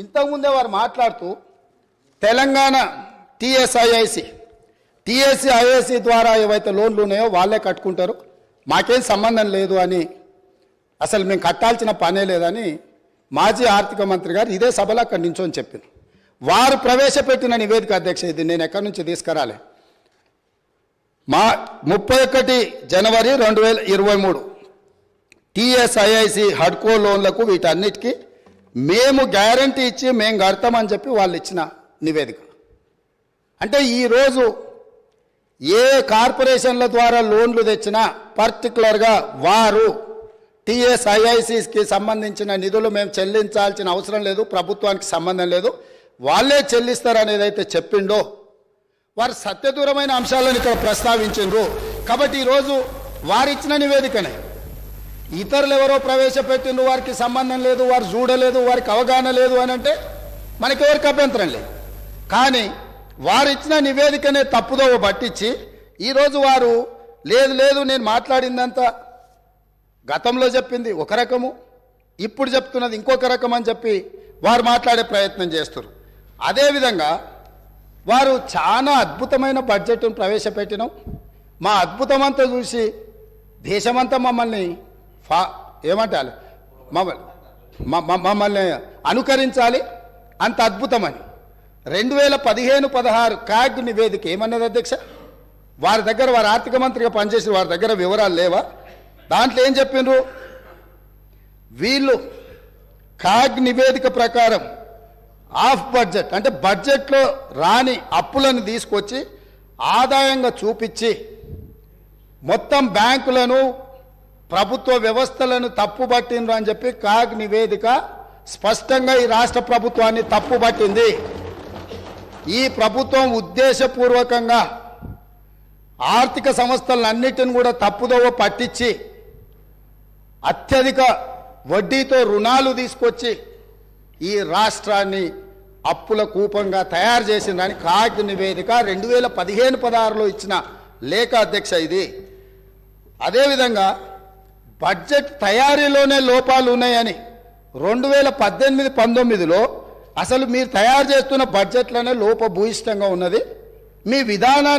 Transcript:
ఇంతకుముందే వారు మాట్లాడుతూ తెలంగాణ టీఎస్ఐఐసి టీఎస్ఐఐసి ద్వారా ఏవైతే లోన్లు ఉన్నాయో వాళ్ళే కట్టుకుంటారు. మాకేం సంబంధం లేదు అని అసలు మేము కట్టాల్సిన పనే లేదని మాజీ ఆర్థిక మంత్రి గారు ఇదే సభలో అక్కడి చెప్పింది వారు ప్రవేశపెట్టిన నివేదిక అధ్యక్ష ఇది నేను ఎక్కడి నుంచి తీసుకురాలే. మా ముప్పై ఒకటి జనవరి రెండు వేల ఇరవై మూడు టీఎస్ఐఐసి హడ్కో లోన్లకు వీటన్నిటికీ మేము గ్యారంటీ ఇచ్చి మేము కడతామని చెప్పి వాళ్ళు ఇచ్చిన నివేదిక. అంటే ఈరోజు ఏ కార్పొరేషన్ల ద్వారా లోన్లు తెచ్చినా పర్టికులర్గా వారు టీఎస్ఐఐసికి సంబంధించిన నిధులు మేము చెల్లించాల్సిన అవసరం లేదు ప్రభుత్వానికి సంబంధం లేదు. వాళ్ళే చెల్లిస్తారు అయితే చెప్పిండో వారు సత్యదూరమైన అంశాలను ఇక్కడ ప్రస్తావించిండ్రు. కాబట్టి ఈరోజు వారిచ్చిన నివేదికనే ఇతరులు ఎవరో ప్రవేశపెట్టిన వారికి సంబంధం లేదు వారు చూడలేదు వారికి అవగాహన లేదు అని అంటే మనకి ఎవరికి అభ్యంతరం లేదు. కానీ వారిచ్చిన నివేదికనే తప్పుదోవ పట్టించి ఈరోజు వారు లేదు లేదు నేను మాట్లాడిందంతా గతంలో చెప్పింది ఒక రకము ఇప్పుడు చెప్తున్నది ఇంకొక రకం అని చెప్పి వారు మాట్లాడే ప్రయత్నం చేస్తారు అదేవిధంగా వారు చాలా అద్భుతమైన బడ్జెట్ను ప్రవేశపెట్టినాం. మా అద్భుతమంతా చూసి దేశమంతా మమ్మల్ని ఫా ఏమంటాలి మమ్మల్ని మమ్మల్ని అనుకరించాలి. అంత అద్భుతమని రెండు వేల పదిహేను పదహారు కాగ్ నివేదిక ఏమన్నది అధ్యక్ష? వారి దగ్గర వారి ఆర్థిక మంత్రిగా పనిచేసిన వారి దగ్గర వివరాలు లేవా? దాంట్లో ఏం చెప్పిండ్రు? వీళ్ళు కాగ్ నివేదిక ప్రకారం ఆఫ్ బడ్జెట్ అంటే బడ్జెట్లో రాని అప్పులను తీసుకొచ్చి ఆదాయంగా చూపించి మొత్తం బ్యాంకులను ప్రభుత్వ వ్యవస్థలను తప్పుబట్టిండ్రు అని చెప్పి కాగ్ నివేదిక స్పష్టంగా ఈ రాష్ట్ర ప్రభుత్వాన్ని తప్పుబట్టింది ఈ ప్రభుత్వం ఉద్దేశపూర్వకంగా ఆర్థిక సంస్థలన్నిటిని కూడా తప్పుదోవ పట్టించి అత్యధిక వడ్డీతో రుణాలు తీసుకొచ్చి ఈ రాష్ట్రాన్ని అప్పుల కూపంగా తయారు చేసిందని కాగ్ నివేదిక రెండు వేల పదిహేను పదహారులో ఇచ్చిన లేఖ అధ్యక్ష ఇది. అదేవిధంగా బడ్జెట్ తయారీలోనే లోపాలు ఉన్నాయని రెండు వేల పద్దెనిమిది పంతొమ్మిదిలో అసలు మీరు తయారు చేస్తున్న బడ్జెట్లోనే లోపభూయిష్టంగా ఉన్నది. మీ విధానాన్ని